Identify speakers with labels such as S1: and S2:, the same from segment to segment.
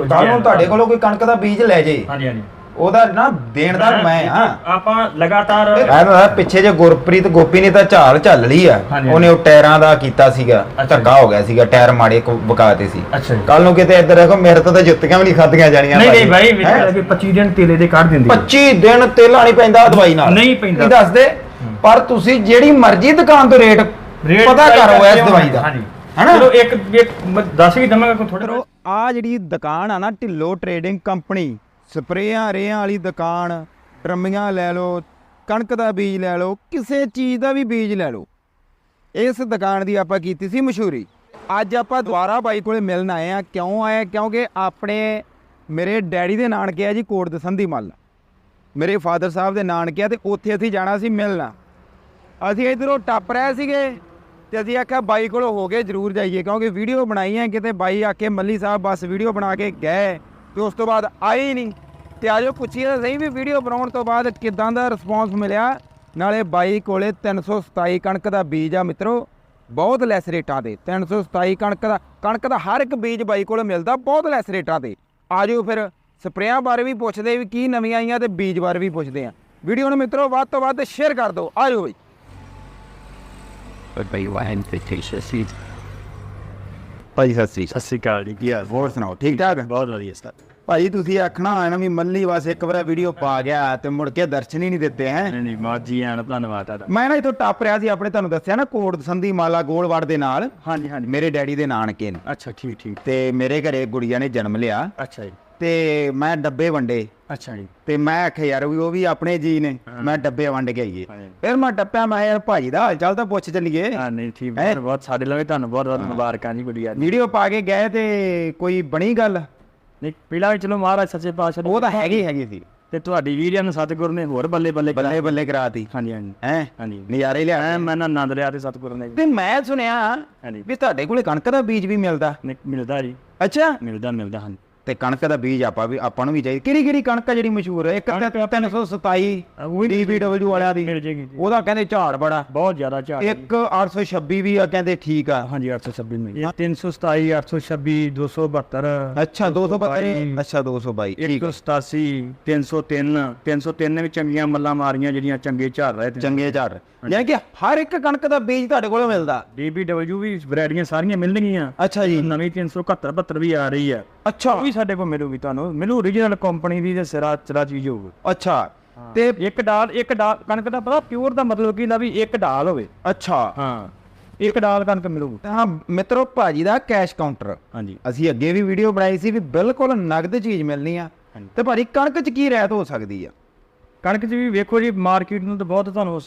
S1: ਕੁਝ
S2: ਕੱਲ ਨੂੰ ਤੁਹਾਡੇ ਕੋਲੋਂ ਕੋਈ ਕਣਕ ਦਾ ਬੀਜ ਲੈ ਜੇ।
S1: ਹਾਂਜੀ ਹਾਂਜੀ।
S2: ਉਹਦਾ ਨਾ ਦੇਣਦਾਰ ਮੈਂ ਆ
S1: ਆਪਾਂ ਲਗਾਤਾਰ
S2: ਮੈਂ ਤਾਂ ਪਿੱਛੇ ਜੇ ਗੁਰਪ੍ਰੀਤ ਗੋਪੀ ਨੇ ਤਾਂ ਝਾਲ ਝੱਲ ਲਈ ਆ। ਉਹਨੇ ਉਹ ਟਾਇਰਾਂ ਦਾ ਕੀਤਾ ਸੀਗਾ ਧੱਕਾ ਹੋ ਗਿਆ ਸੀਗਾ ਟਾਇਰ ਮਾੜੇ ਕੋ ਬਕਾਤੇ ਸੀ। ਕੱਲ ਨੂੰ ਕਿਤੇ ਇੱਧਰ ਦੇਖੋ ਮੇਰੇ ਤੋਂ ਤਾਂ ਜੁੱਤੀਆਂ ਵੀ ਨਹੀਂ ਖਾਧੀਆਂ ਜਾਣੀਆਂ
S1: ਨਹੀਂ ਨਹੀਂ ਭਾਈ
S2: ਹੈਂ?
S1: ਵਿੱਚ ਲੱਗੇ 25 ਦਿਨ ਤੇਲੇ ਦੇ ਕੱਢ ਦਿੰਦੀ
S2: 25 ਦਿਨ ਤੇਲਾ ਨਹੀਂ ਪੈਂਦਾ ਦਵਾਈ ਨਾਲ।
S1: ਨਹੀਂ ਪੈਂਦਾ।
S2: ਦੱਸਦੇ? ਪਰ ਤੁਸੀਂ ਜਿਹੜੀ ਮਰਜ਼ੀ ਦੁਕਾਨ ਤੋਂ ਰੇਟ ਪਤਾ ਕਰੋ ਇਸ ਦਵਾਈ ਦਾ।
S1: ਹਾਂਜੀ।
S2: ਹੈਨਾ?
S1: ਚਲੋ ਇੱਕ ਇੱਕ ਮ- ਦੱਸ ਵੀ ਦਵਾਂਗਾ ਥੋੜਾ
S2: ਮਿੱਤਰੋ ਆ ਜਿਹੜੀ ਦੁਕਾਨ ਆ ਨਾ ਢਿੱਲੋ ਟਰੇਡਿੰਗ ਕੰਪਨੀ ਸਪਰੇਆਂ ਰੇਆਂ ਵਾਲੀ ਦੁਕਾਨ ਟਰਮੀਆਂ ਲੈ ਲਓ ਕਣਕ ਦਾ ਬੀਜ ਲੈ ਲਓ ਕਿਸੇ ਚੀਜ਼ ਦਾ ਵੀ ਬੀਜ ਲੈ ਲਓ। ਇਸ ਦੁਕਾਨ ਦੀ ਆਪਾਂ ਕੀਤੀ ਸੀ ਮਸ਼ਹੂਰੀ। ਅੱਜ ਆਪਾਂ ਦੁਬਾਰਾ ਬਾਈ ਕੋਲੇ ਮਿਲਣ ਆਏ ਆ ਕਿਉਂ ਆਏ ਕਿਉਂਕਿ ਆਪਣੇ ਮੇਰੇ ਡੈਡੀ ਦੇ ਨਾਨਕੇ ਆ ਜੀ ਕੋਟ ਦਸੰਦੀ ਮੱਲ। ਮੇਰੇ ਫਾਦਰ ਸਾਹਿਬ ਦੇ ਨਾਨਕੇ ਆ ਤੇ ਉੱਥੇ ਅਸੀਂ ਜਾਣਾ ਸੀ ਮਿਲਣਾ। ਅਸੀਂ ਇਧਰੋਂ ਟੱਪ ਰਹੇ ਸੀਗੇ। ਤੇ ਅਸੀਂ ਆਖਿਆ ਬਾਈ ਕੋਲੋਂ ਹੋ ਕੇ ਜ਼ਰੂਰ ਜਾਈਏ, ਕਿਉਂਕਿ ਵੀਡੀਓ ਬਣਾਈ ਹੈ ਕਿਤੇ ਬਾਈ ਆ ਕੇ ਮੱਲੀ ਸਾਹਿਬ ਬਸ ਵੀਡੀਓ ਬਣਾ ਕੇ ਗਏ, ਤੇ ਉਸ ਤੋਂ ਬਾਅਦ ਆਏ ਹੀ ਨਹੀਂ। ਤੇ ਆਜੋ ਪੁੱਛੀਏ ਤਾਂ ਸਹੀ ਵੀ ਵੀਡੀਓ ਬਣਾਉਣ ਤੋਂ ਬਾਅਦ ਕਿਦਾਂ ਦਾ ਰਿਸਪੌਂਸ ਮਿਲਿਆ। ਨਾਲੇ ਬਾਈ ਕੋਲੇ 327 ਕਣਕ ਦਾ ਬੀਜ ਆ ਮਿੱਤਰੋ, ਬਹੁਤ ਲੈਸ ਰੇਟਾਂ ਤੇ 327 ਕਣਕ ਦਾ ਕਣਕ ਦਾ ਹਰ ਇੱਕ ਬੀਜ ਬਾਈ ਕੋਲ ਮਿਲਦਾ, ਬਹੁਤ ਲੈਸ ਰੇਟਾਂ ਤੇ ਆਜੋ ਫਿਰ, ਸਪਰੇਆਂ ਬਾਰੇ ਵੀ ਪੁੱਛਦੇ ਵੀ ਕੀ ਨਵੀਆਂ ਆਈਆਂ ਤੇ ਬੀਜ ਬਾਰੇ ਵੀ ਪੁੱਛਦੇ ਆ। ਵੀਡੀਓ ਨੂੰ ਮਿੱਤਰੋ, ਵੱਧ ਤੋਂ ਵੱਧ ਸ਼ੇਅਰ ਕਰ ਦਿਓ। ਆਜੋ ਬਈ। ਭਾਈ ਸਤਿ ਸ੍ਰੀ
S3: ਸਤਿ ਸ਼੍ਰੀ ਅਕਾਲ ਜੀ ਕੀ ਹਾਲ?
S2: ਹੋਰ ਸੁਣਾਓ ਠੀਕ ਠਾਕ?
S3: ਬਹੁਤ ਵਧੀਆ ਸਰ।
S2: ਭਾਈ ਤੁਸੀਂ ਆਖਣਾ ਹੈ ਨਾ ਵੀ ਮੱਲੀ ਬਸ ਇੱਕ ਵਾਰ ਵੀਡੀਓ ਪਾ ਗਿਆ ਤੇ ਮੁੜ ਕੇ ਦਰਸ਼ਨ ਹੀ ਨਹੀਂ ਦਿੱਤੇ ਹੈ?
S3: ਨਹੀਂ ਨਹੀਂ ਮਾਂ ਜੀ ਆਣ ਧੰਨਵਾਦ ਤੁਹਾਡਾ।
S2: ਮੈਂ ਨਾ ਇਥੋਂ ਟੱਪ ਰਿਹਾ ਸੀ ਆਪਣੇ ਤੁਹਾਨੂੰ ਦੱਸਿਆ ਨਾ ਕੋਟ ਸੰਧੀ ਮਾਲਾ ਗੋਲਵਾੜ ਦੇ ਨਾਲ।
S3: ਹਾਂਜੀ ਹਾਂਜੀ।
S2: ਮੇਰੇ ਡੈਡੀ ਦੇ ਨਾਨਕੇ ਨੇ।
S3: ਅੱਛਾ ਠੀਕ ਠੀਕ।
S2: ਤੇ ਮੇਰੇ ਘਰੇ ਗੁੜੀਆ ਨੇ ਜਨਮ ਲਿਆ।
S3: ਅੱਛਾ ਜੀ।
S2: ਤੇ ਮੈਂ ਡੱਬੇ ਵੰਡੇ।
S3: ਅੱਛਾ ਜੀ।
S2: ਤੇ ਮੈਂ ਆਖਿਆ ਯਾਰ ਵੀ ਉਹ ਵੀ ਆਪਣੇ ਜੀ ਨੇ। ਮੈਂ ਡੱਬੇ ਵੰਡ ਕੇ ਆਈਏ। ਫਿਰ ਮੈਂ ਟੱਪਿਆ ਮੈਂ ਯਾਰ ਭਾਜੀ ਦਾ ਹਾਲ ਚਾਲ ਤਾਂ ਪੁੱਛ ਚੱਲੀਏ
S3: ਹਾਂ ਨਹੀਂ ਠੀਕ।
S2: ਹੈਂ?
S3: ਬਹੁਤ ਸਾਡੇ ਲਈ ਤੁਹਾਨੂੰ ਬਹੁਤ ਬਹੁਤ ਮੁਬਾਰਕਾਂ ਜੀ ਗੁੜੀਆ ਜੀ।
S2: ਵੀਡੀਓ ਪਾ ਕੇ ਗਏ ਤੇ ਕੋਈ ਬਣੀ ਗੱਲ?
S3: ਨਹੀਂ ਪਹਿਲਾਂ ਵੀ ਚਲੋ ਮਹਾਰਾਜ ਸੱਚੇ ਪਾਤਸ਼ਾਹ
S2: ਉਹ ਤਾਂ ਹੈਗੀ ਹੈਗੀ ਸੀ।
S3: ਤੇ ਤੁਹਾਡੀ ਵੀਡੀਓ ਨੂੰ ਸਤਿਗੁਰ ਨੇ ਹੋਰ ਬੱਲੇ ਬੱਲੇ
S2: ਬੱਲੇ ਬੱਲੇ ਕਰਾਤੀ।
S3: ਹਾਂਜੀ ਹਾਂਜੀ।
S2: ਹੈ?
S3: ਹਾਂਜੀ।
S2: ਨਜ਼ਾਰੇ ਲਿਆ
S3: ਮੈਂ ਨਾ ਆਨੰਦ ਲਿਆ ਤੇ ਸਤਿਗੁਰ ਨੇ।
S2: ਤੇ ਮੈਂ ਸੁਣਿਆ ਵੀ ਤੁਹਾਡੇ ਕੋਲੇ ਕਣਕ ਦਾ ਬੀਜ ਵੀ ਮਿਲਦਾ।
S3: ਮਿਲਦਾ ਜੀ।
S2: ਅੱਛਾ?
S3: ਮਿਲਦਾ ਮਿਲਦਾ ਹਾਂਜੀ।
S2: ਤੇ ਕਣਕ ਦਾ ਬੀਜ ਆਪਾਂ ਵੀ ਆਪਾਂ ਨੂੰ ਵੀ ਚਾਹੀਦੀ। ਕਿਹੜੀ ਕਿਹੜੀ ਕਣਕ ਆ ਜਿਹੜੀ ਮਸ਼ਹੂਰ ਹੈ ਇੱਕ ਤਾਂ 327
S3: ਉਹ ਵੀ
S2: DBW ਵਾਲਿਆਂ ਦੀ।
S3: ਮਿਲ ਜੇਗੀ ਜੀ।
S2: ਉਹਦਾ ਕਹਿੰਦੇ ਝਾੜ ਬੜਾ।
S3: ਬਹੁਤ ਜ਼ਿਆਦਾ ਝਾੜ
S2: ਇੱਕ 826 ਵੀ ਆ ਕਹਿੰਦੇ ਠੀਕ ਆ।
S3: ਹਾਂਜੀ 826 ਮਿਲ 327 826 272
S2: ਅੱਛਾ 232 ਅੱਛਾ 222 ਠੀਕ ਆ।
S3: 187 303 303 ਨੇ ਵੀ ਚੰਗੀਆਂ ਮੱਲਾਂ ਮਾਰੀਆਂ ਜਿਹੜੀਆਂ ਚੰਗੇ ਝਾੜ ਰਹੇ ਤੇ
S2: ਚੰਗੇ ਝਾੜ ਯਾਨੀ ਕਿ ਹਰ ਇੱਕ ਕਣਕ ਦਾ ਬੀਜ ਤੁਹਾਡੇ ਕੋਲੋਂ ਮਿਲਦਾ।
S3: DBW ਵੀ ਵੈਰਾਈਟੀਆਂ ਸਾਰੀਆਂ ਮਿਲਣਗੀਆਂ।
S2: ਅੱਛਾ ਜੀ।
S3: ਨਵੀਂ 371 72 ਵੀ ਆ ਰਹੀ ਹੈ।
S2: ਅੱਛਾ।
S3: ਉਹ ਵੀ ਸਾਡੇ ਕੋਲ ਮਿਲੂਗੀ ਤੁਹਾਨੂੰ। ਮਿਲੂ ਓਰੀਜਨਲ ਕੰਪਨੀ ਦੀ ਤੇ ਸਿਰਾ ਚਲਾ ਚੀਜ਼ ਹੋਊਗੀ
S2: ਅੱਛਾ। ਤੇ
S3: ਇੱਕ ਡਾਲ ਇੱਕ ਡਾਲ ਕਣਕ ਦਾ ਪਤਾ ਪਿਓਰ ਦਾ ਮਤਲਬ ਕੀ ਹੁੰਦਾ ਵੀ ਇੱਕ ਡਾਲ ਹੋਵੇ।
S2: ਅੱਛਾ।
S3: ਹਾਂ। ਇੱਕ ਡਾਲ ਕਣਕ ਮਿਲੂਗੀ।
S2: ਤਾਂ ਮਿੱਤਰੋ ਭਾਜੀ ਦਾ ਕੈਸ਼ ਕਾਊਂਟਰ
S3: ਹਾਂਜੀ।
S2: ਅਸੀਂ ਅੱਗੇ ਵੀ ਵੀਡੀਓ ਬਣਾਈ ਸੀ ਵੀ ਬਿਲਕੁਲ ਨਗਦ ਚੀਜ਼ ਮਿਲਣੀ ਆ। ਤੇ ਭਾਜੀ ਕਣਕ 'ਚ ਕੀ ਰਹਿਤ ਹੋ ਸਕਦੀ ਆ?
S3: ਕਣਕ 'ਚ ਵੀ ਵੇਖੋ ਜੀ ਮਾਰਕੀਟ ਨੂੰ ਤਾਂ ਬਹੁਤ ਤੁਹਾਨੂੰ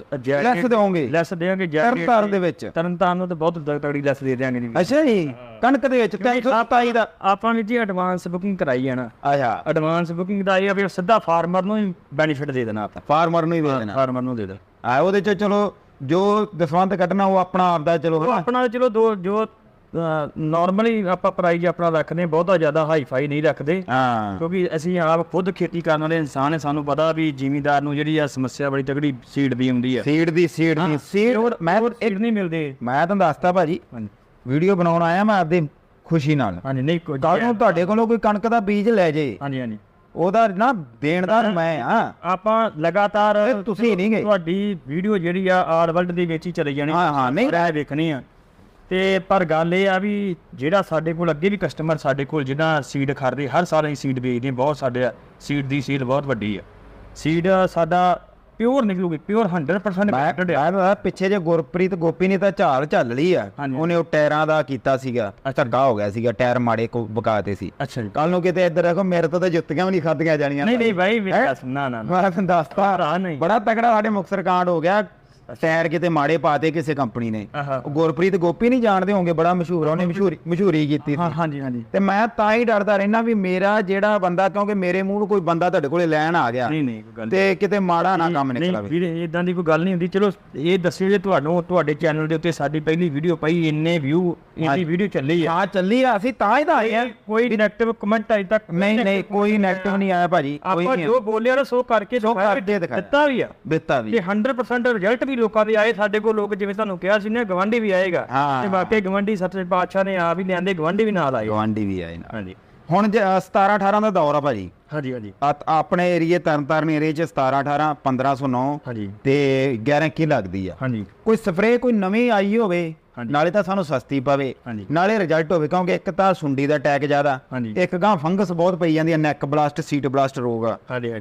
S2: ਲੈਸ ਦਿਓਗੇ
S3: ਲੈਸ ਦੇਵਾਂਗੇ
S2: ਤਰਨ ਤਾਰਨ ਦੇ ਵਿੱਚ।
S3: ਤਰਨ ਤਾਰਨ ਨੂੰ ਤਾਂ ਬਹੁਤ ਤਗੜੀ ਲੈਸ ਦੇ ਦਿਆਂਗੇ ਜੀ
S2: ਅੱਛਾ ਜੀ ਕਣਕ ਦੇ ਵਿੱਚ 327 ਦਾ
S3: ਆਪਾਂ ਵੀ ਜੀ ਐਡਵਾਂਸ ਬੁਕਿੰਗ ਕਰਾਈ ਹੈ ਨਾ।
S2: ਆਇਆ
S3: ਐਡਵਾਂਸ ਬੁਕਿੰਗ ਦਾ ਇਹ ਆ ਵੀ ਸਿੱਧਾ ਫਾਰਮਰ ਨੂੰ ਹੀ ਬੈਨੀਫਿਟ ਦੇ ਦੇਣਾ ਆਪਾਂ।
S2: ਫਾਰਮਰ ਨੂੰ ਹੀ ਦੇ ਦੇਣਾ।
S3: ਫਾਰਮਰ ਨੂੰ ਦੇ ਦੇ।
S2: ਆ ਉਹਦੇ 'ਚ ਚਲੋ ਜੋ ਦਸਵੰਤ ਕੱਢਣਾ ਉਹ ਆਪਣਾ ਆਪਦਾ ਚਲੋ
S3: ਆਪਣਾ ਚਲੋ ਦੋ ਜੋ ਨਾਰਮਲੀ ਆਪਾਂ ਪ੍ਰਾਈਸ ਆਪਣਾ ਰੱਖਦੇ ਹਾਂ, ਬਹੁਤਾ ਜ਼ਿਆਦਾ ਹਾਈ ਫਾਈ ਨਹੀਂ ਰੱਖਦੇ।
S2: ਹਾਂ।
S3: ਕਿਉਂਕਿ ਅਸੀਂ ਆਪ ਖੁਦ ਖੇਤੀ ਕਰਨ ਵਾਲੇ ਇਨਸਾਨ ਨੇ ਸਾਨੂੰ ਪਤਾ ਵੀ ਜ਼ਿਮੀਂਦਾਰ ਨੂੰ ਜਿਹੜੀ ਆ ਸਮੱਸਿਆ ਬੜੀ ਤਗੜੀ ਸੀਡ ਦੀ ਆਉਂਦੀ ਆ।
S2: ਸੀਡ ਦੀ ਸੀਡ ਦੀ। ਸੀਡ ਮੈਂ
S3: ਸੀਡ ਨਹੀਂ ਮਿਲਦੇ।
S2: ਮੈਂ ਤੁਹਾਨੂੰ ਦੱਸਤਾ ਭਾਜੀ ਵੀਡੀਓ ਬਣਾਉਣ ਆਇਆ ਮੈਂ ਆਪਦੀ ਖੁਸ਼ੀ ਨਾਲ।
S3: ਹਾਂਜੀ ਨਹੀਂ ਕੋਈ
S2: ਕੱਲ ਨੂੰ ਤੁਹਾਡੇ ਕੋਲੋਂ ਕੋਈ ਕਣਕ ਦਾ ਬੀਜ ਲੈ ਜੇ।
S3: ਹਾਂਜੀ ਹਾਂਜੀ।
S2: ਉਹਦਾ ਨਾ ਦੇਣਦਾਰ ਮੈਂ ਆ।
S3: ਆਪਾਂ ਲਗਾਤਾਰ
S2: ਤੁਸੀਂ ਨਹੀਂ ਗਏ।
S3: ਤੁਹਾਡੀ ਵੀਡੀਓ ਜਿਹੜੀ ਆ ਆਲ ਵਰਲਡ ਦੇ ਵਿੱਚ ਹੀ ਚਲੀ ਜਾਣੀ।
S2: ਹਾਂ, ਹਾਂ, ਨਹੀਂ।
S3: ਰਹਿ ਵੇਖਣੀ ਆ। ਤੇ ਪਰ ਗੱਲ ਇਹ ਆ ਵੀ ਜਿਹੜਾ ਸਾਡੇ ਕੋਲ ਅੱਗੇ ਵੀ ਕਸਟਮਰ ਸਾਡੇ ਕੋਲ ਜਿਹਨਾਂ ਸੀਡ ਖਰੀਦੇ ਹਰ ਸਾਲ ਅਸੀਂ ਸੀਡ ਵੇਚਦੇ ਬਹੁਤ ਸਾਡੇ ਸੀਡ ਦੀ ਸੀਲ ਬਹੁਤ ਵੱਡੀ ਆ। ਸੀਡ ਸਾਡਾ ਪਿਓਰ ਨਿਕਲੂਗੀ ਪਿਓਰ 100%
S2: ਮੈਂ
S3: ਬੈਟਡ ਆ।
S2: ਮੈਂ ਪਿੱਛੇ ਜੇ ਗੁਰਪ੍ਰੀਤ ਗੋਪੀ ਨੇ ਤਾਂ ਝਾਲ ਝੱਲ ਲਈ ਆ। ਉਹਨੇ ਉਹ ਟਾਇਰਾਂ ਦਾ ਕੀਤਾ ਸੀਗਾ ਧੱਕਾ ਹੋ ਗਿਆ ਸੀਗਾ ਟਾਇਰ ਮਾੜੇ ਕੋ ਬਕਾਤੇ ਸੀ।
S3: ਅੱਛਾ
S2: ਕੱਲ ਨੂੰ ਕਿਤੇ ਇੱਧਰ ਦੇਖੋ ਮੇਰੇ ਤੋਂ ਤਾਂ ਜੁੱਤੀਆਂ ਵੀ ਨਹੀਂ ਖਾਧੀਆਂ ਜਾਣੀਆਂ
S3: ਨਹੀਂ ਨਹੀਂ ਭਾਈ ਨਾ ਨਾ।
S2: ਮੈਂ ਤੁਹਾਨੂੰ ਦੱਸਤਾ ਬੜਾ ਤਕੜਾ ਸਾਡੇ ਮੁਕਤਸਰ ਕਾਂਡ ਹੋ ਗਿਆ। ਟਾਇਰ ਕਿਤੇ ਮਾੜੇ ਪਾਤੇ ਕਿਸੇ ਕੰਪਨੀ ਨੇ। ਉਹ ਗੁਰਪ੍ਰੀਤ ਗੋਪੀ ਨਹੀਂ ਜਾਣਦੇ ਹੋਣਗੇ ਬੜਾ ਮਸ਼ਹੂਰ ਆ ਉਹਨੇ ਮਸ਼ਹੂਰੀ ਮਸ਼ਹੂਰੀ ਕੀਤੀ
S3: ਹਾਂ
S2: ਸੀ
S3: ਹਾਂਜੀ ਹਾਂਜੀ।
S2: ਤੇ ਮੈਂ ਤਾਂ ਹੀ ਡਰਦਾ ਰਹਿਣਾ ਵੀ ਮੇਰਾ ਜਿਹੜਾ ਬੰਦਾ ਕਿਉਂਕਿ ਮੇਰੇ ਮੂੰਹ ਨੂੰ ਕੋਈ ਬੰਦਾ ਤੁਹਾਡੇ ਕੋਲੇ ਲੈਣ ਆ ਗਿਆ
S3: ਨਹੀਂ ਨਹੀਂ ਕੋਈ ਗੱਲ
S2: ਤੇ ਕਿਤੇ ਮਾੜਾ ਨਾ ਕੰਮ
S3: ਨਹੀਂ
S2: ਨਿਕਲਾਵੇ
S3: ਵੀਰੇ ਇਦਾਂ ਦੀ ਕੋਈ ਗੱਲ ਨਹੀਂ ਹੁੰਦੀ। ਚਲੋ ਇਹ ਦੱਸਿਓ ਜੇ ਤੁਹਾਨੂੰ ਤੁਹਾਡੇ ਚੈਨਲ ਦੇ ਉੱਤੇ ਸਾਡੀ ਪਹਿਲੀ ਵੀਡੀਓ ਪਈ ਇੰਨੇ ਵਿਊ ਇੰਨੀ ਵੀਡੀਓ ਚੱਲੀ ਆ।
S2: ਹਾਂ ਚੱਲੀ ਆ ਅਸੀਂ ਤਾਂ ਹੀ ਤਾਂ ਆਏ ਆ।
S3: ਕੋਈ ਨੈਗੇਟਿਵ ਕਮੈਂਟ ਅਜੇ ਤੱਕ
S2: ਨਹੀਂ ਨਹੀਂ ਕੋਈ ਨੈਗੇਟਿਵ ਨਹੀਂ ਆਇਆ ਭਾਜੀ ਕੋਈ
S3: ਆਪਾਂ
S2: ਨਹੀਂ
S3: ਜੋ ਬੋਲਿਆ ਨਾ ਸੋ ਕਰਕੇ। ਦਿੱਤਾ ਵੀ ਆ।
S2: ਦਿੱਤਾ ਵੀ
S3: ਤੇ 100% ਰਿਜ਼ਲਟ ਵੀ ਲੋਕਾਂ ਦੇ ਆਏ ਸਾਡੇ ਕੋਲ ਲੋਕ ਜਿਵੇਂ ਤੁਹਾਨੂੰ ਕਿਹਾ ਸੀ ਨਾ ਗਵਾਂਢੀ ਵੀ ਆਏਗਾ।
S2: ਹਾਂ।
S3: ਤੇ ਵਾਕਈ ਗਵਾਂਢੀ ਸੱਚੇ ਪਾਤਸ਼ਾਹ ਨੇ ਆ ਵੀ ਲਿਆਂਦੇ ਗਵਾਂਢੀ ਵੀ ਨਾਲ ਆਏ।
S2: ਗਵਾਂਢੀ ਵੀ ਆਏ ਨਾਲ।
S3: ਹਾਂਜੀ।
S2: ਹੁਣ ਜੇ, ਅ, 17 18 ਦਾ ਦੌਰ ਆ ਭਾਜੀ।
S3: ਹਾਂਜੀ ਹਾਂਜੀ।
S2: ਆ- ਆਪਣੇ ਏਰੀਏ ਤਰਨਤਾਰਨ ਏਰੀਏ ਚ 17 18 1509
S3: ਹਾਂਜੀ।
S2: ਤੇ 11 ਕੀ ਲੱਗਦੀ ਆ।
S3: ਹਾਂਜੀ।
S2: ਕੋਈ ਸਪਰੇਅ ਕੋਈ ਨਵੀਂ ਆਈ ਹੋਵੇ। ਨਾਲੇ ਤਾਂ ਸਾਨੂੰ ਸਸਤੀ ਪਵੇ। ਨਾਲੇ ਰਿਜ਼ਲਟ ਹੋਵੇ ਕਿਉਂਕਿ ਇੱਕ ਤਾਂ ਸੁੰਡੀ ਦਾ ਅਟੈਕ ਜ਼ਿਆਦਾ। ਇੱਕ ਗਾਂ ਫੰਗਸ ਬਹੁਤ ਪਈ ਜਾਂਦੀ ਹੈ ਨੈਕ ਬਲਾਸਟ ਸੀਟ ਬਲਾਸਟ ਰੋਗ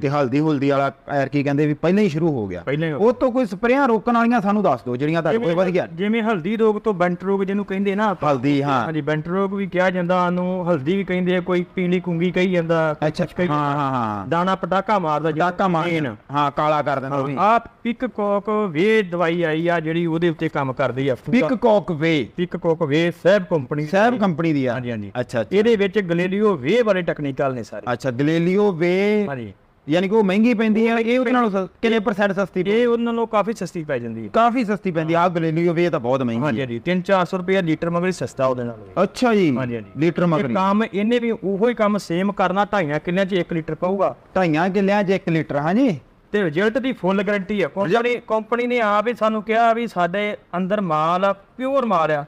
S2: ਤੇ ਹਲਦੀ ਹੁਲਦੀ ਵਾਲਾ ਐਰ ਕੀ ਕਹਿੰਦੇ ਵੀ ਪਹਿਲਾਂ ਹੀ ਸ਼ੁਰੂ ਹੋ ਗਿਆ। ਉਹ ਤੋਂ ਕੋਈ ਸਪਰੇਆਂ ਰੋਕਣ ਵਾਲੀਆਂ ਸਾਨੂੰ ਦੱਸ ਦਿਓ ਜਿਹੜੀਆਂ ਤੁਹਾਡੇ ਕੋਲ ਵਧੀਆ।
S3: ਜਿਵੇਂ ਹਲਦੀ ਰੋਗ ਤੋਂ ਬੈਂਟ ਰੋਗ ਜਿਹਨੂੰ ਕਹਿੰਦੇ ਨਾ।
S2: ਹਲਦੀ ਹਾਂ।
S3: ਹਾਂਜੀ ਬੈਂਟ ਰੋਗ ਵੀ ਕਿਹਾ ਜਾਂਦਾ ਉਹਨੂੰ ਹਲਦੀ ਵੀ ਕਹਿੰਦੇ ਆ ਕੋਈ ਪੀਲੀ ਕੁੰਗੀ ਕਹੀ ਜਾਂਦਾ।
S2: ਅੱਛਾ ਹਾਂ ਹਾਂ ਹਾਂ।
S3: ਦਾਣਾ ਪਟਾਕਾ ਮਾਰਦਾ
S2: ਡਾਕਾ ਮਾਰ। ਹਾਂ ਕਾਲਾ ਕਰ ਦਿੰਦਾ
S3: ਆ ਪਿਕ ਕੋਕ ਵੇ ਦਵਾਈ ਆਈ ਆ ਜਿਹੜੀ ਉਹਦੇ ਉੱਤੇ ਕੰਮ ਕਰਦੀ ਆ।
S2: ਪਿਕ ਕੋਕ ਵੇ।
S3: ਪਿਕ ਕੋਕ ਵੇ ਸਹਿਬ ਕੰਪਨੀ
S2: ਸਹਿਬ ਕੰਪਨੀ ਦੀ ਆ।
S3: ਹਾਂਜੀ ਹਾਂਜੀ।
S2: ਅੱਛਾ
S3: ਇਹਦੇ ਵਿੱਚ ਗਲੇਲੀਓ ਵੇ ਬਾਰੇ ਟੈਕਨੀਕਲ ਨੇ ਸਾਰੇ।
S2: ਅੱਛਾ ਗਲੇਲੀਓ ਵੇ
S3: ਹਾਂਜੀ।
S2: ਯਾਨੀ ਕਿ ਉਹ ਮਹਿੰਗੀ ਪੈਂਦੀ ਹੈ ਇਹ ਉਹਦੇ ਨਾਲੋਂ ਕਿੰਨੇ ਪਰਸੈਂਟ ਸਸਤੀ
S3: ਇਹ ਉਹਨਾਂ ਨਾਲੋਂ ਕਾਫੀ ਸਸਤੀ ਪੈ ਜਾਂਦੀ ਹੈ
S2: ਕਾਫੀ ਸਸਤੀ ਪੈਂਦੀ ਆ। ਗਲੇਲੀਓ ਵੇ ਤਾਂ ਬਹੁਤ ਮਹਿੰਗੀ
S3: ਹਾਂਜੀ ਹਾਂਜੀ। 3-400 ਰੁਪਏ ਲੀਟਰ ਮਗਰ ਸਸਤਾ ਉਹਦੇ ਨਾਲ
S2: ਅੱਛਾ ਜੀ।
S3: ਹਾਂਜੀ, ਹਾਂਜੀ।
S2: ਲੀਟਰ
S3: ਇਹ
S2: ਮਗਰੀ
S3: ਕੰਮ ਇਹਨੇ ਵੀ ਉਹੋ ਹੀ ਕੰਮ ਸੇਮ ਕਰਨਾ ਢਾਈਆਂ ਕਿੱਲਿਆਂ 'ਚ 1 ਲੀਟਰ ਪਾਊਗਾ।
S2: ਢਾਈਆਂ ਕਿੱਲਿਆਂ 'ਚ 1 ਲੀਟਰ ਹਾਂਜੀ।
S3: ਤੇ ਰਿਜ਼ਲਟ ਦੀ ਫੁੱਲ ਗਾਰੰਟੀ ਆ। ਕੰਪਨੀ ਕੰਪਨੀ ਨੇ ਆਪ ਹੀ ਸਾਨੂੰ ਕਿਹਾ ਵੀ ਸਾਡੇ ਅੰਦਰ ਮਾਲ ਆ ਪਿਓਰ ਮਾਲ ਆ।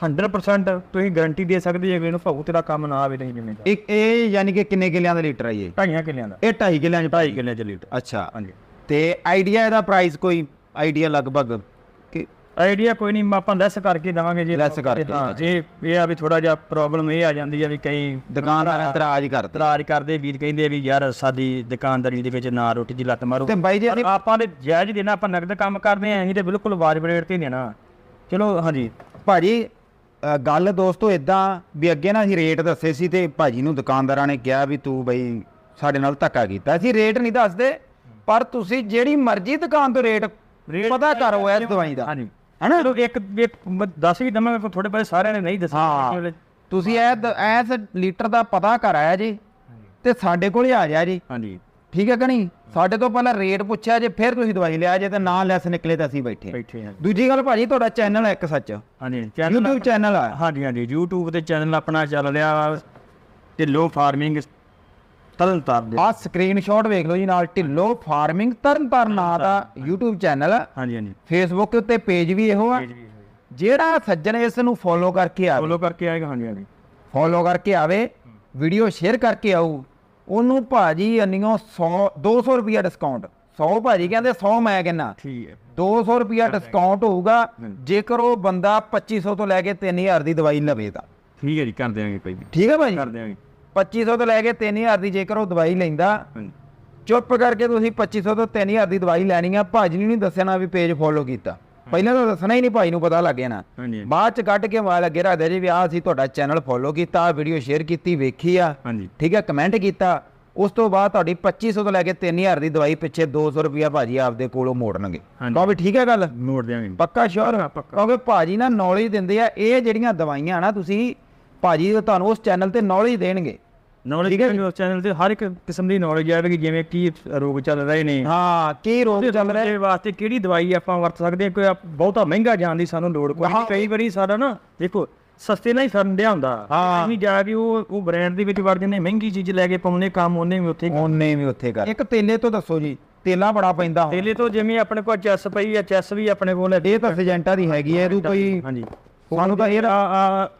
S3: 100% ਤੁਸੀਂ ਗਾਰੰਟੀ ਦੇ ਸਕਦੇ ਜੇ ਇਹਨੂੰ ਭਾਉ ਤੇਰਾ ਕੰਮ ਨਾ ਆਵੇ ਨਹੀਂ ਜਿਵੇਂਗਾ
S2: ਇੱਕ ਇਹ ਯਾਨੀ ਕਿ ਕਿੰਨੇ ਕਿੱਲਿਆਂ ਦਾ ਲੀਟਰ ਆ ਇਹ?
S3: ਢਾਈਆਂ ਕਿੱਲਿਆਂ ਦਾ।
S2: ਇਹ 2.5 ਕਿੱਲਿਆਂ 'ਚ
S3: 2.5 ਕਿੱਲਿਆਂ 'ਚ ਲੀਟਰ।
S2: ਅੱਛਾ।
S3: ਹਾਂਜੀ।
S2: ਤੇ ਆਈਡੀਆ ਇਹਦਾ ਪ੍ਰਾਈਸ ਕੋਈ ਆਈਡੀਆ ਲਗਭਗ?
S3: ਆਈਡੀਆ ਕੋਈ ਨਹੀਂ ਆਪਾਂ ਲੈਸ ਕਰਕੇ ਦਵਾਂਗੇ ਜੇ
S2: Less ਕਰਕੇ,
S3: ਹਾਂ ਜੇ ਇਹ ਆ ਵੀ ਥੋੜਾ ਜਿਹਾ ਪ੍ਰੋਬਲਮ ਇਹ ਆ ਜਾਂਦੀ ਆ ਵੀ ਕਈ
S2: ਦੁਕਾਨਦਾਰ ਇਤਰਾਜ਼ ਕਰਦੇ।
S3: ਇਤਰਾਜ਼ ਕਰਦੇ ਵੀਰ ਕਹਿੰਦੇ ਵੀ ਯਾਰ ਸਾਡੀ ਦੁਕਾਨਦਾਰੀ ਦੇ ਵਿੱਚ ਨਾ ਰੋਟੀ ਦੀ ਲੱਤ ਮਾਰੋ।
S2: ਤੇ ਬਾਈ ਜੀ
S3: ਆਪਾਂ ਦੇ ਜਾਇਜ਼ ਦੇਣਾ ਆਪਾਂ ਨਗਦ ਕੰਮ ਕਰਦੇ ਆਂ ਅਸੀਂ ਤੇ ਬਿਲਕੁਲ ਵਾਜਬ ਰੇਟ ਤੇ ਦੇਣਾ। ਚਲੋ ਹਾਂਜੀ।
S2: ਭਾਜੀ ਗੱਲ ਦੋਸਤੋ ਇਦਾਂ ਵੀ ਅੱਗੇ ਨਾ ਅਸੀਂ ਰੇਟ ਦੱਸੇ ਸੀ ਤੇ ਭਾਜੀ ਨੂੰ ਦੁਕਾਨਦਾਰਾਂ ਨੇ ਕਿਹਾ ਵੀ ਤੂੰ ਬਈ ਸਾਡੇ ਨਾਲ ਧੱਕਾ ਕੀਤਾ। ਅਸੀਂ ਰੇਟ ਨਹੀਂ ਦੱਸਦੇ ਪਰ ਤੁਸੀਂ ਜਿਹੜੀ ਮਰਜ਼ੀ ਦੁਕਾਨ ਤੋਂ ਰੇਟ
S3: ਰੇਟ
S2: ਪਤਾ ਕਰੋ ਇਸ ਦਵਾਈ ਦਾ।
S3: ਹਾਂਜੀ।
S2: ਹੈਨਾ?
S3: ਚਲੋ ਇੱਕ ਇੱਕ ਮ- ਦੱਸ ਹੀ ਦਵਾਂਗੇ ਥੋੜੇ ਬਾਰੇ ਸਾਰਿਆਂ ਨੇ ਨਹੀਂ ਦੱਸਿਆ
S2: ਹਾਂ। ਤੁਸੀਂ ਦ- ਇਸ ਲੀਟਰ ਦਾ ਪਤਾ ਕਰ ਆਇਆ ਜੀ ਤੇ ਸਾਡੇ ਕੋਲ ਆ ਜਾ ਜੀ।
S3: ਹਾਂਜੀ।
S2: ਠੀਕ ਹੈ ਕਿ ਨਹੀਂ? ਸਾਡੇ ਤੋਂ ਪਹਿਲਾਂ ਰੇਟ ਪੁੱਛਿਆ ਜੇ ਫਿਰ ਤੁਸੀਂ ਦਵਾਈ ਲਿਆ ਜੇ ਤੇ ਨਾ ਲੈਸ ਨਿਕਲੇ ਤਾਂ ਅਸੀਂ ਬੈਠੇ
S3: ਬੈਠੇ ਹਾਂ।
S2: ਦੂਜੀ ਗੱਲ ਭਾਜੀ ਤੁਹਾਡਾ ਚੈਨਲ ਹੈ ਇੱਕ ਸੱਚ।
S3: ਹਾਂਜੀ ਚੈਨਲ
S2: YouTube ਚੈਨਲ ਆ।
S3: ਹਾਂਜੀ ਹਾਂਜੀ। YouTube ਤੇ ਚੈਨਲ ਆਪਣਾ ਚੱਲ ਰਿਹਾ ਵਾ ਤੇ ਲੋ ਫਾਰਮਿੰਗ ਤਰਨ ਤਾਰਨ ਦੇ।
S2: ਆਹ ਸਕਰੀਨਸ਼ਾਟ ਵੇਖ ਲਓ ਜੀ ਨਾਲ ਢਿੱਲੋ ਫਾਰਮਿੰਗ ਤਰਨਤਾਰਨ ਨਾਂ ਦਾ YouTube ਚੈਨਲ ਆ
S3: ਹਾਂਜੀ। ਹਾਂਜੀ
S2: ਫੇਸਬੁੱਕ ਉੱਤੇ ਪੇਜ ਵੀ ਇਹੋ ਆ। ਜਿਹੜਾ ਸੱਜਣ ਇਸ ਨੂੰ ਫੋਲੋ ਕਰਕੇ ਆਵੇ।
S3: ਫੋਲੋ ਕਰਕੇ ਆਏਗਾ ਹਾਂਜੀ ਹਾਂਜੀ।
S2: ਫੋਲੋ ਕਰਕੇ ਆਵੇ ਵੀਡੀਓ ਸ਼ੇਅਰ ਕਰਕੇ ਆਊ ਉਹਨੂੰ ਭਾਜੀ ਅੰਨਿਓ 100 200 ਰੁਪਿਆ ਡਿਸਕਾਊਂਟ 100 ਭਾਜੀ ਕਹਿੰਦੇ 100 ਮੈਂ ਕਹਿੰਨਾ
S3: ਠੀਕ ਹੈ।
S2: 200 ਰੁਪਿਆ ਡਿਸਕਾਊਂਟ ਹੋਊਗਾ ਜੇਕਰ ਉਹ ਬੰਦਾ 2500 ਤੋਂ ਲੈ ਕੇ 3000 ਦੀ ਦਵਾਈ ਲਵੇ ਤਾਂ।
S3: ਠੀਕ ਹੈ ਜੀ ਕਰ ਦਿਆਂਗੇ ਕੋਈ ਵੀ
S2: ਠੀਕ ਹੈ ਭਾਜੀ?
S3: ਕਰ ਦਿਆਂਗੇ।
S2: 2500 ਤੋਂ ਲੈ ਕੇ 3000 ਦੀ ਜੇਕਰ ਉਹ ਦਵਾਈ ਲੈਂਦਾ ਚੁੱਪ ਕਰਕੇ ਤੁਸੀਂ 2500 ਤੋਂ 3000 ਦੀ ਦਵਾਈ ਲੈਣੀ ਆ ਭਾਜੀ ਨੂੰ ਨਹੀਂ ਦੱਸਣਾ ਵੀ ਪੇਜ ਫੋਲੋ ਕੀਤਾ। ਪਹਿਲਾਂ ਤਾਂ ਦੱਸਣਾ ਹੀ ਨਹੀਂ ਭਾਈ ਨੂੰ ਪਤਾ ਲੱਗ ਜਾਣਾ। ਬਾਅਦ ਚ ਕੱਢ ਕੇ ਵਾਲ ਅੱਗੇ ਰੱਖਦੇ ਜੀ ਵੀ ਆਹ ਅਸੀਂ ਤੁਹਾਡਾ ਚੈਨਲ ਫੋਲੋ ਕੀਤਾ ਵੀਡੀਓ ਸ਼ੇਅਰ ਕੀਤੀ ਵੇਖੀ ਆ। ਠੀਕ ਹੈ ਕਮੈਂਟ ਕੀਤਾ। ਉਸ ਤੋਂ ਬਾਅਦ ਤੁਹਾਡੀ 2500 ਤੋਂ ਲੈ ਕੇ 3000 ਦੀ ਦਵਾਈ ਪਿੱਛੇ 200 ਰੁਪਿਆ ਭਾਜੀ ਆਪਦੇ ਕੋਲੋਂ ਮੋੜਨਗੇ। ਕਹੋ ਵੀ ਠੀਕ ਹੈ ਗੱਲ?
S3: ਮੋੜ ਦਿਆਂਗੇ।
S2: ਪੱਕਾ ਸ਼ੋਰ ਕਿਉਂਕਿ ਭਾਜੀ ਨਾ ਨੌਲੇਜ ਦਿੰਦੇ ਆ ਇਹ ਜਿਹੜੀਆਂ ਦਵਾਈਆਂ ਨਾ ਤੁਸੀਂ ਭਾਜੀ ਤੁਹਾਨੂੰ ਉਸ ਚੈਨਲ ਤੇ ਨੌਲੇਜ ਦੇਣਗੇ।
S3: ਨੌਲੇਜ ਉਸ ਚੈਨਲ ਤੇ ਹਰ ਇੱਕ ਕਿਸਮ ਦੀ ਨੌਲੇਜ ਆਵੇਗੀ ਜਿਵੇਂ ਕੀ ਰੋਗ ਚੱਲ ਰਹੇ ਨੇ।
S2: ਹਾਂ ਕੀ ਰੋਗ ਚੱਲ ਰਿਹਾ?
S3: ਦੇ ਵਾਸਤੇ ਕਿਹੜੀ ਦਵਾਈ ਆਪਾਂ ਵਰਤ ਸਕਦੇ ਹਾਂ? ਕੋਈ ਬਹੁਤਾ ਮਹਿੰਗਾ ਜਾਣ ਦੀ ਸਾਨੂੰ ਲੋੜ ਕੋਈ। ਕਈ ਵਾਰੀ ਸਾਡਾ ਨਾ ਦੇਖੋ ਸਸਤੇ ਨਾਲ ਹੀ ਸਰਨ ਡਿਆ ਹੁੰਦਾ।
S2: ਹਾਂ।
S3: ਅਸੀਂ ਜਾ ਕੇ ਉਹ ਉਹ ਬ੍ਰਾਂਡ ਦੇ ਵਿੱਚ ਵੜ ਜਾਂਦੇ ਮਹਿੰਗੀ ਚੀਜ਼ ਲੈ ਕੇ ਪਾਉਂਦੇ ਕੰਮ ਉਹਨੇ ਵੀ ਉੱਥੇ
S2: ਉਹਨੇ ਵੀ ਉੱਥੇ ਕਰ ਇੱਕ ਤੇਲੇ ਤੋਂ ਦੱਸੋ ਜੀ ਤੇਲਾ ਬੜਾ ਪੈਂਦਾ।
S3: ਤੇਲੇ ਤੋਂ ਜਿਵੇਂ ਆਪਣੇ ਕੋਲ ਚੈਸ ਪਈ ਆ ਚੈਸ ਵੀ ਆਪਣੇ ਕੋਲ ਹੈ।
S2: ਇਹ ਤਾਂ ਸਿਜੈਂਟਾ ਦੀ ਹੈਗੀ ਹੈ ਇਹਨੂੰ ਕੋਈ
S3: ਹਾਂਜੀ।
S2: ਸਾਨੂੰ ਤਾਂ ਇਹ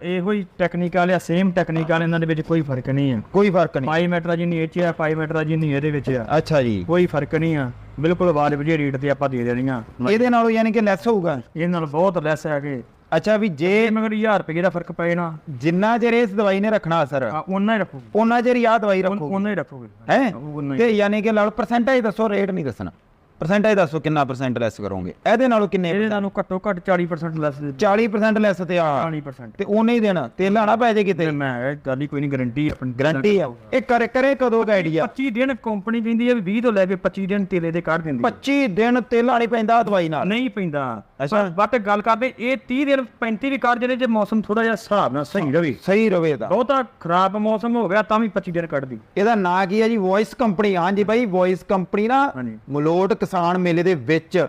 S3: ਇਹੋ ਹੀ ਟੈਕਨੀਕਲ ਆ ਸੇਮ ਟੈਕਨੀਕਲ ਇਹਨਾਂ ਦੇ ਵਿੱਚ ਕੋਈ ਫ਼ਰਕ ਨਹੀਂ ਆ।
S2: ਕੋਈ ਫ਼ਰਕ ਨਹੀਂ।
S3: 5 ਮੀਟਰ ਜਿੰਨੀ ਇਹ ਚ ਆ 5 ਮੀਟਰ ਜਿੰਨੀ ਇਹਦੇ ਵਿੱਚ ਆ।
S2: ਅੱਛਾ ਜੀ।
S3: ਕੋਈ ਫ਼ਰਕ ਨਹੀਂ ਆ। ਬਿਲਕੁਲ ਵਾਜਬ ਜਿਹੇ ਰੇਟ ਤੇ ਆਪਾਂ ਦੇ ਦੇਣੀਆਂ।
S2: ਇਹਦੇ ਨਾਲੋਂ ਯਾਨੀ ਕਿ ਲੈਸ ਹੋਊਗਾ?
S3: ਇਹ ਨਾਲ ਬਹੁਤ ਲੈਸ ਹੈ ਕਿ
S2: ਅੱਛਾ ਵੀ ਜੇ
S3: ਮਗਰ 1000 ਰੁਪਏ ਦਾ ਫ਼ਰਕ ਪਏ ਨਾ।
S2: ਜਿੰਨਾ ਚਿਰ ਇਸ ਦਵਾਈ ਨੇ ਰੱਖਣਾ ਅਸਰ
S3: ਉਹਨਾਂ ਹੀ ਰੱਖੋ।
S2: ਉਹਨਾਂ ਚਿਰ ਯਾਦ ਦਵਾਈ ਰੱਖੋ।
S3: ਉਹਨਾਂ ਹੀ ਰੱਖੋਗੇ
S2: ਹੈ?
S3: ਹੀ
S2: ਤੇ ਯਾਨੀ ਕਿ ਨਾਲ ਪਰਸੈਂਟੇਜ ਦੱਸੋ ਰੇਟ ਨਹੀਂ ਦੱਸਣਾ। ਪਰਸੈਂਟੇਜ ਦੱਸੋ ਕਿੰਨਾ ਪਰਸੈਂਟ ਲੈਸ ਕਰੋਗੇ? ਇਹਦੇ ਨਾਲੋਂ ਕਿੰਨੇ
S3: ਇਹਦੇ ਨਾਲੋਂ ਘੱਟੋ ਘੱਟ 40% ਲੈਸ
S2: 40% ਲੈਸ ਤੇ ਆ।
S3: 40%
S2: ਤੇ ਉਹਨੇ ਹੀ ਦੇਣਾ। ਤੇਲਾ ਨਾ ਪੈ ਜੇ ਕਿਤੇ।
S3: ਤੇ ਮੈਂ ਗੱਲ ਹੀ ਕੋਈ ਨਹੀਂ ਗਾਰੰਟੀ ਆਪਣੀ
S2: ਗਰੰਟੀ ਆ। ਇਹ ਕਰੇ ਕਰੇ ਕਦੋਂ ਦਾ ਆਈਡੀਆ
S3: 25 ਦਿਨ ਕੰਪਨੀ ਕਹਿੰਦੀ ਹੈ ਵੀ 20 ਤੋਂ ਲੈ ਕੇ 25 ਦਿਨ ਤੇਲੇ ਦੇ ਕੱਢ ਦਿੰਦੀ ਹੈ।
S2: 25 ਦਿਨ ਤੇਲਾ ਨਹੀਂ ਪੈਂਦਾ ਦਵਾਈ ਨਾਲ।
S3: ਨਹੀਂ ਪੈਂਦਾ।
S2: ਅੱਛਾ।
S3: ਬਟ ਗੱਲ ਕਰਦੇ ਇਹ 30 ਦਿਨ 35 ਵੀ ਕੱਢ ਜਿਹੜੇ ਜੇ ਮੌਸਮ ਥੋੜਾ ਜਿਹਾ ਹਿਸਾਬ ਨਾਲ ਸਹੀ ਰਵੇ।
S2: ਸਹੀ ਰਵੇ ਦਾ
S3: ਬਹੁਤਾ ਖਰਾਬ ਮੌਸਮ ਹੋ ਗਿਆ ਤਾਂ ਵੀ 25 ਦਿਨ ਕੱਢਦੀ।
S2: ਇਹਦਾ ਨਾਂ ਕੀ ਹੈ ਜੀ? ਵੌਇਸ ਕੰਪਨੀ ਹਾਂਜੀ ਬਾਈ ਵੌਇਸ ਕੰਪਨੀ ਨਾ। ਮਲੋਟ ਕਿਸਾਨ ਮੇਲੇ ਦੇ ਵਿੱਚ।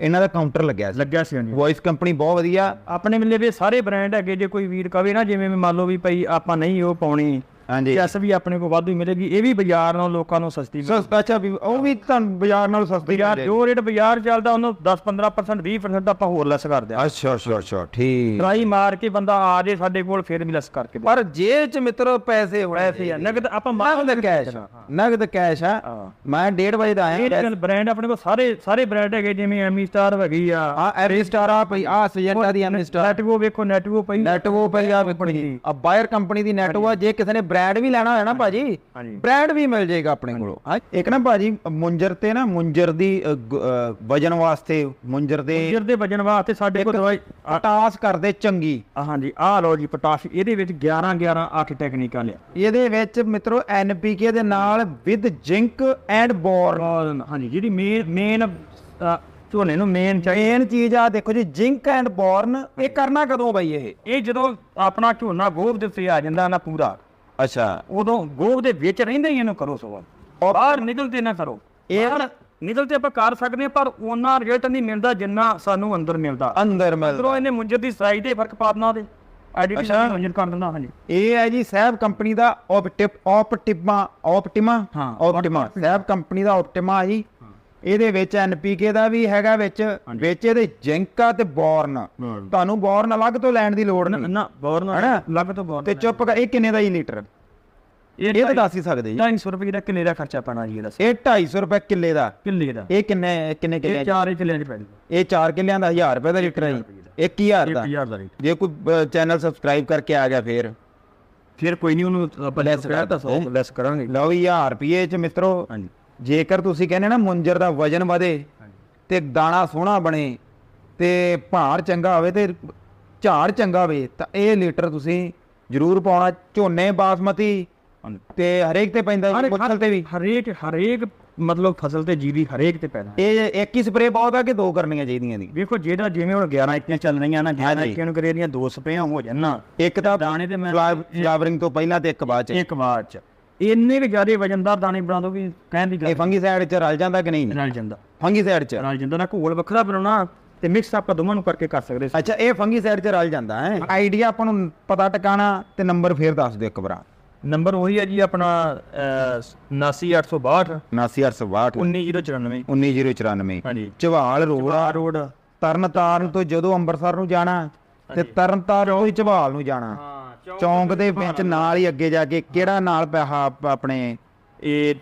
S2: ਇਹਨਾਂ ਦਾ ਕਾਊਂਟਰ ਲੱਗਿਆ ਸੀ।
S3: ਲੱਗਿਆ ਸੀ ਹਾਂਜੀ।
S2: ਵੌਇਸ ਕੰਪਨੀ ਬਹੁਤ ਵਧੀਆ।
S3: ਆਪਣੇ ਮਿਲੇ ਵੀ ਸਾਰੇ ਬ੍ਰਾਂਡ ਹੈਗੇ ਜੇ ਕੋਈ ਵੀਰ ਕਵੇ ਨਾ ਜਿਵੇਂ ਮੰਨ ਲਓ ਵੀ ਭਾਈ ਆਪਾਂ ਨਹੀਂ ਉਹ ਪਾਉਣੀ
S2: ਹਾਂਜੀ।
S3: ਚੈਸ ਵੀ ਆਪਣੇ ਕੋਲ ਵਾਧੂ ਮਿਲੇਗੀ ਇਹ ਵੀ ਬਾਜ਼ਾਰ ਨਾਲੋਂ ਲੋਕਾਂ ਨੂੰ ਸਸਤੀ
S2: ਸਸਤਾ ਅੱਛਾ ਵੀ ਉਹ ਵੀ ਤੁਹਾਨੂੰ ਬਾਜ਼ਾਰ ਨਾਲੋਂ ਸਸਤੀ
S3: ਬਾਜ਼ਾਰ ਜੋ ਰੇਟ ਬਾਜ਼ਾਰ ਚੱਲਦਾ ਉਹਨੂੰ 10 15% 20% ਦਾ ਆਪਾਂ ਹੋਰ ਲੈਸ ਕਰ ਦਿਆਂ
S2: ਅੱਛਾ ਅੱਛਾ ਅੱਛਾ ਠੀਕ।
S3: ਟਰਾਈ ਮਾਰ ਕੇ ਬੰਦਾ ਆ ਜੇ ਸਾਡੇ ਕੋਲ ਫਿਰ ਵੀ ਲੈਸ ਕਰਕੇ
S2: ਪਰ ਜੇਬ ਚ ਮਿੱਤਰੋ ਪੈਸੇ ਹੋਣੇ
S3: ਪੈਸੇ ਆ ਨਗਦ ਆਪਾਂ
S2: ਨਗਦ ਕੈਸ਼ ਨਗਦ ਕੈਸ਼ ਆ। ਮੈਂ 1:30 ਵਜੇ ਦਾ
S3: ਇਹ
S2: ਆਇਆ।
S3: ਗੱਲ ਬ੍ਰਾਂਡ ਆਪਣੇ ਕੋਲ ਸਾਰੇ ਸਾਰੇ ਬ੍ਰਾਂਡ ਹੈਗੇ ਜਿਵੇਂ ਐਮੀ ਸਟਾਰ ਹੈਗੀ ਆ।
S2: ਆ ਐਵਰੀ ਸਟਾਰ ਆ ਪਈ ਆ ਸਜੈਂਟਾ ਦੀ ਐਮ ਸਟਾਰ
S3: ਨੈਟਵੋ ਵੇਖੋ ਨੈਟਵੋ ਪਈ
S2: ਨੈਟਵੋ ਪਈ ਆ ਵੇਖਣੀ ਆ ਬਾਇਰ ਕੰਪਨੀ ਦੀ ਨੈਟਵੋ ਆ। ਜੇ ਕਿਸੇ ਨੇ ਬ੍ਰਾਂਡ ਵੀ ਲੈਣਾ ਹੋਇਆ ਨਾ ਭਾਜੀ। ਬ੍ਰਾਂਡ ਵੀ ਮਿਲ ਜਾਏਗਾ ਆਪਣੇ ਕੋਲੋਂ। ਇੱਕ ਨਾ ਭਾਜੀ ਮੁੰਜਰ ਤੇ ਨਾ ਮੁੰਜਰ ਦੀ ਵਜਨ ਵਾਸਤੇ ਮੁੰਜਰ ਦੇ
S3: ਗਿਰ ਦੇ ਵਜਨ ਵਾਸਤੇ ਸਾਡੇ ਕੋਲ ਦਵਾਈ
S2: ਟਾਸ ਕਰਦੇ ਚੰਗੀ।
S3: ਆ ਹਾਂਜੀ ਆਹ ਲਓ ਜੀ ਪੋਟਾਸ਼ ਇਹਦੇ ਵਿੱਚ 11 11 8 ਟੈਕਨੀਕਾਂ ਲਿਆ
S2: ਇਹਦੇ ਵਿੱਚ ਮਿੱਤਰੋ ਐਨਪੀਕੇ ਦੇ ਨਾਲ ਵਿਦ ਜਿੰਕ ਐਂਡ ਬੋਰ।
S3: ਔਰ ਹਾਂਜੀ ਜਿਹੜੀ ਮੇਨ ਮੇਨ ਝੋਨੇ ਨੂੰ ਮੇਨ ਚਾਹੀਏ
S2: ਮੇਨ ਚੀਜ਼ ਆ ਦੇਖੋ ਜੀ ਜਿੰਕ ਐਂਡ ਬੋਰਨ ਇਹ ਕਰਨਾ ਕਦੋਂ ਬਈ ਇਹ?
S3: ਇਹ ਜਦੋਂ ਆਪਣਾ ਝੋਨਾ ਗੋਭ ਦੇ ਉੱਤੇ ਆ ਜਾਂਦਾ ਨਾ ਪੂਰਾ
S2: ਅੱਛਾ।
S3: ਉਦੋਂ ਗੋਭ ਦੇ ਵਿੱਚ ਰਹਿੰਦੇ ਹੀ ਇਹਨੂੰ ਕਰੋ ਸਵਾਲ। ਬਾਹਰ ਨਿਕਲਦੇ ਨਾ ਕਰੋ।
S2: ਇਹ-
S3: ਬਾਹਰ ਨਿਕਲਦੇ ਆਪਾਂ ਕਰ ਸਕਦੇ ਹਾਂ, ਪਰ ਉਹਨਾਂ ਰਿਜ਼ਲਟ ਨਹੀਂ ਮਿਲਦਾ ਜਿੰਨਾ ਸਾਨੂੰ ਅੰਦਰ ਮਿਲਦਾ।
S2: ਅੰਦਰ ਮਿਲ
S3: ਅੰਦਰੋਂ ਇਹਨੇ ਮੁੰਜਰ ਦੀ ਸਾਈਜ਼ ਤੇ ਫ਼ਰਕ ਪਾ ਦਿੰਦਾ ਉਹਦੇ। ਐਡੀਟੀ
S2: ਅੱਛਾ।
S3: ਮੁੰਜਰ ਕਰ ਦਿੰਦਾ ਹਾਂਜੀ।
S2: ਇਹ ਹੈ ਜੀ ਸੈਬ ਕੰਪਨੀ ਦਾ ਆਪਟਿਪ ਆਪਟਿਮਾ ਆਪਟਿਮਾ
S3: ਹਾਂ,
S2: ਆਪਟਿਮਾ ਸੈਬ ਕੰਪਨੀ ਦਾ ਆਪਟਿਮਾ ਜੀ। ਇਹਦੇ ਵਿੱਚ ਐਨਪੀਕੇ ਦਾ ਵੀ ਹੈਗਾ ਵਿੱਚ ਵਿੱਚ ਇਹਦੇ ਜਿੰਕ ਤੇ ਬੋਰਨ। ਤੁਹਾਨੂੰ ਬੋਰਨ ਅਲੱਗ ਤੋਂ ਲੈਣ ਦੀ ਲੋੜ ਨਹੀਂ।
S3: ਨਾ ਬੋਰ ਨਾ?
S2: ਹਨਾ?
S3: ਲੱਗ ਤੋਂ ਬੋਰ
S2: ਤੇ ਚੁੱਪ ਕਰ ਇਹ ਕਿੰਨੇ ਦਾ ਹੀ ਲੀਟਰ?
S3: ਇਹ
S2: ਤਾਂ ਦੱਸ ਹੀ ਸਕਦੇ ਜੀ।
S3: 250 ਰੁਪਏ ਦਾ ਕਿੱਲੇ ਦਾ ਖਰਚਾ ਪੈਣਾ ਜੀ ਇਹਦਾ।
S2: ਇਹ 250 ਰੁਪਏ ਕਿੱਲੇ ਦਾ।
S3: ਕਿੱਲੇ ਦਾ।
S2: ਇਹ ਕਿੰਨੇ ਕਿੰਨੇ ਕਿੱਲੇ
S3: ਇਹ ਚਾਰ ਹੀ ਕਿੱਲਿਆਂ 'ਚ ਪੈ ਜੂਗਾ
S2: ਇਹ 4 ਕਿੱਲਿਆਂ ਦਾ 1000 ਰੁਪਏ ਦਾ ਲੀਟਰ ਹੈ ਜੀ। 1000 ਦਾ
S3: 1000 ਦਾ।
S2: ਜੇ ਕੋਈ ਚੈਨਲ ਸਬਸਕ੍ਰਾਈਬ ਕਰਕੇ ਆ ਗਿਆ ਫੇਰ।
S3: ਫਿਰ ਕੋਈ ਨਹੀਂ ਉਹਨੂੰ ਆਪਾਂ ਲੈਸ ਕਰ? ਲੈਸ ਕਰਾਂਗੇ।
S2: ਲਓ ਜੀ 1000 ਰੁਪਏ ਚ ਮਿੱਤਰੋ।
S3: ਹਾਂਜੀ।
S2: ਜੇਕਰ ਤੁਸੀਂ ਕਹਿੰਦੇ ਨਾ ਮੁੰਜਰ ਦਾ ਵਜਨ ਵਧੇ ਤੇ ਦਾਣਾ ਸੋਹਣਾ ਬਣੇ ਤੇ ਭਾਰ ਚੰਗਾ ਹੋਵੇ ਤੇ ਝਾੜ ਚੰਗਾ ਹੋਵੇ ਤਾਂ ਇਹ ਲੀਟਰ ਤੁਸੀਂ ਜ਼ਰੂਰ ਪਾਉਣਾ ਝੋਨੇ ਬਾਸਮਤੀ ਤੇ ਹਰੇਕ ਤੇ ਪੈਂਦਾ ਮੁੱਛਲ ਤੇ ਵੀ?
S3: ਹਰੇਕ ਹਰੇਕ ਮਤਲਬ ਫਸਲ ਤੇ ਜੀਰੀ ਹਰੇਕ ਤੇ ਪੈਦਾ।
S2: ਇਹ ਇੱਕ ਹੀ ਸਪਰੇ ਬਹੁਤ ਆ ਕਿ ਦੋ ਕਰਨੀਆਂ ਚਾਹੀਦੀਆਂ ਦੀ
S3: ਵੇਖੋ ਜਿਹੜਾ ਜਿਵੇਂ ਹੁਣ 11 ਇੱਕੀਆਂ ਚੱਲ ਰਹੀਆਂ ਨਾ 11
S2: ਹਾਂਜੀ।
S3: ਇੱਕੀਆਂ ਨੂੰ ਕਰੇ ਦੀਆਂ ਦੋ ਸਪਰੇਆਂ ਹੋ ਜਾਣ ਨਾ
S2: ਇੱਕ ਤਾਂ
S3: ਦਾਣੇ ਤੇ ਮੈਂ
S2: ਫਲਾਵਰਿੰਗ ਤੋਂ ਪਹਿਲਾਂ ਤੇ ਇੱਕ ਬਾਅਦ ਚ।
S3: ਇੱਕ ਵਾਰ ਚ। ਇੰਨੇ ਕਿ ਜ਼ਿਆਦਾ ਵਜਨਦਾਰ ਦਾਣੇ ਬਣਾ ਦੋ ਵੀ ਕਹਿਣ ਦੀ
S2: ਇਹ
S3: ਗੱਲ
S2: ਫੰਗੀ ਸਾਈਡ ਚ ਰਲ ਜਾਂਦਾ ਕਿ ਨਹੀਂ?
S3: ਰਲ ਜਾਂਦਾ।
S2: ਫੰਗੀ ਸਾਈਡ ਚ?
S3: ਰਲ ਜਾਂਦਾ ਨਾ ਘੋਲ ਵੱਖਰਾ ਬਣਾਉਣਾ ਤੇ ਮਿਕਸ ਆਪਾਂ ਦੋਵਾਂ ਨੂੰ ਕਰਕੇ ਕਰ ਸਕਦੇ ਸੀ।
S2: ਅੱਛਾ ਇਹ ਫੰਗੀ ਸਾਈਡ ਚ ਰਲ ਜਾਂਦਾ ਹੈ? ਆਈਡੀਆ ਆਪਾਂ ਨੂੰ ਪਤਾ ਟਿਕਾਣਾ ਤੇ ਨੰਬਰ ਫੇਰ ਦੱਸ ਦਿਓ ਇੱਕ ਵਾਰ।
S3: ਨੰਬਰ ਉਹੀ ਹੈ ਜੀ ਆਪਣਾ ਅਹ, 79862
S2: 79862
S3: 19094
S2: 19094
S3: ਹਾਂਜੀ।
S2: ਝਵਾਲ ਰੋਡ ਆ।
S3: ਰੋਡ।
S2: ਤਰਨ ਤਾਰਨ ਤੋਂ ਜਦੋਂ ਅੰਮ੍ਰਿਤਸਰ ਨੂੰ ਜਾਣਾ ਤੇ ਤਰਨ ਤਾਰਨ ਤੋਂ ਹੀ ਝਵਾਲ ਨੂੰ ਜਾਣਾ।
S3: ਹਾਂ।
S2: ਚੌਂਕ ਦੇ ਵਿੱਚ ਨਾਲ ਹੀ ਅੱਗੇ ਜਾ ਕੇ ਕਿਹੜਾ ਨਾਲ ਪਿਆ ਆਪਣੇ
S3: ਇਹ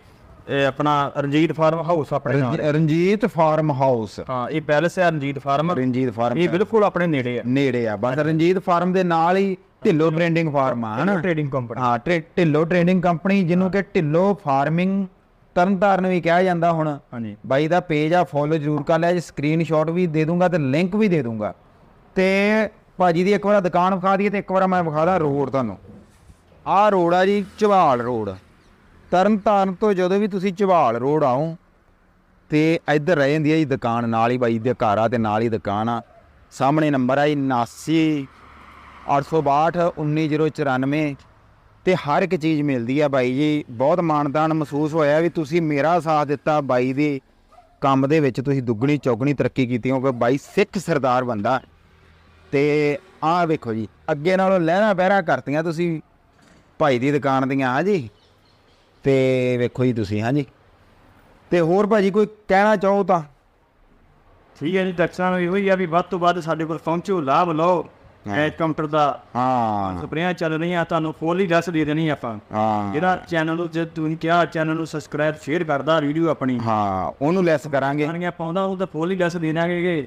S3: ਇਹ ਆਪਣਾ ਰਣਜੀਤ ਫਾਰਮ ਹਾਊਸ ਆਪਣੇ ਨਾਲ।
S2: ਰਣਜੀ- ਰਣਜੀਤ ਫਾਰਮ ਹਾਊਸ।
S3: ਹਾਂ ਇਹ ਪੈਲਸ ਹੈ ਰਣਜੀਤ ਫਾਰਮ।
S2: ਰਣਜੀਤ ਫਾਰਮ
S3: ਇਹ ਬਿਲਕੁਲ ਆਪਣੇ ਨੇੜੇ ਹੈ।
S2: ਨੇੜੇ ਆ ਬਸ ਰਣਜੀਤ ਫਾਰਮ ਦੇ ਨਾਲ ਹੀ ਢਿੱਲੋ ਟ੍ਰੇਡਿੰਗ ਫਾਰਮ ਆ ਹਨਾ?
S3: ਟ੍ਰੇਡਿੰਗ ਕੰਪਨੀ
S2: ਹਾਂ ਟ੍ਰੇ- ਢਿੱਲੋ ਟ੍ਰੇਡਿੰਗ ਕੰਪਨੀ ਜਿਹਨੂੰ ਕਿ ਢਿੱਲੋ ਫਾਰਮਿੰਗ ਤਰਨਤਾਰਨ ਵੀ ਕਿਹਾ ਜਾਂਦਾ ਹੁਣ।
S3: ਹਾਂਜੀ।
S2: ਬਾਈ ਦਾ ਪੇਜ ਆ ਫੋਲੋ ਜ਼ਰੂਰ ਕਰ ਲਿਆ ਜੀ ਸਕਰੀਨਸ਼ਾਟ ਵੀ ਦੇ ਦੂੰਗਾ ਤੇ ਲਿੰਕ ਵੀ ਦੇ ਦੂੰਗਾ। ਤੇ ਭਾਜੀ ਦੀ ਇੱਕ ਵਾਰ ਦੁਕਾਨ ਵਿਖਾ ਦਈਏ ਤੇ ਇੱਕ ਵਾਰ ਮੈਂ ਵਿਖਾਦਾ ਰੋਡ ਤੁਹਾਨੂੰ। ਆਹ ਰੋਡ ਆ ਜੀ ਝਵਾਲ ਰੋਡ। ਤਰਨਤਾਰਨ ਤੋਂ ਜਦੋਂ ਵੀ ਤੁਸੀਂ ਝਵਾਲ ਰੋਡ ਆਓ ਤੇ ਇੱਧਰ ਰਹਿ ਜਾਂਦੀ ਹੈ ਜੀ ਦੁਕਾਨ, ਨਾਲ ਹੀ ਬਾਈ ਦੇ ਘਰ ਆ ਤੇ ਨਾਲ ਹੀ ਦੁਕਾਨ ਆ। ਸਾਹਮਣੇ ਨੰਬਰ ਆ ਜੀ 79 862 19094 ਤੇ ਹਰ ਇੱਕ ਚੀਜ਼ ਮਿਲਦੀ ਆ ਬਾਈ ਜੀ। ਬਹੁਤ ਮਾਣਤਾਨ ਮਹਿਸੂਸ ਹੋਇਆ ਵੀ ਤੁਸੀਂ ਮੇਰਾ ਸਾਥ ਦਿੱਤਾ ਬਾਈ ਦੇ ਕੰਮ ਦੇ ਵਿੱਚ, ਤੁਸੀਂ ਦੁੱਗਣੀ ਚੌਗਣੀ ਤਰੱਕੀ ਕੀਤੀ ਕਿਉਂਕਿ ਬਾਈ ਸਿੱਖ ਸਰਦਾਰ ਬੰਦਾ। ਤੇ ਆਹ ਵੇਖੋ ਜੀ ਅੱਗੇ ਨਾਲੋਂ ਲਹਿਣਾ ਬਹਿਰਾ ਕਰਤੀਆਂ ਤੁਸੀਂ ਭਾਈ ਦੀ ਦੁਕਾਨ ਦੀਆਂ ਹਾਂ ਜੀ। ਤੇ ਵੇਖੋ ਜੀ ਤੁਸੀਂ ਹਾਂ ਜੀ। ਤੇ ਹੋਰ ਭਾਜੀ ਕੋਈ ਕਹਿਣਾ ਚਾਹੋ ਤਾਂ?
S3: ਠੀਕ ਹੈ ਜੀ ਦਰਸ਼ਕਾਂ ਨੂੰ ਇਹੋ ਹੀ ਆ ਵੀ ਵੱਧ ਤੋਂ ਵੱਧ ਸਾਡੇ ਕੋਲ ਪਹੁੰਚੋ ਲਾਭ ਲਓ। ਐਡ ਕਾਊਂਟਰ ਦਾ
S2: ਹਾਂ।
S3: ਸਪਰੇਆਂ ਚੱਲ ਰਹੀਆਂ ਤੁਹਾਨੂੰ ਫੁੱਲ ਹੀ ਦੱਸ ਦੇ ਦੇਣੀ ਆਪਾਂ।
S2: ਹਾਂ।
S3: ਜਿਹੜਾ ਚੈਨਲ ਨੂੰ ਜੇ ਤੁਸੀਂ ਕਿਹਾ ਚੈਨਲ ਨੂੰ ਸਬਸਕ੍ਰਾਈਬ ਸ਼ੇਅਰ ਕਰਦਾ ਵੀਡੀਓ ਆਪਣੀ।
S2: ਹਾਂ ਉਹਨੂੰ ਲੈਸ ਕਰਾਂਗੇ।
S3: ਕਹਾਣੀਆਂ ਪਾਉਂਦਾ ਉਹ ਤਾਂ ਫੁੱਲ ਹੀ ਦੱਸ ਦੇ ਦਾਂਗੇ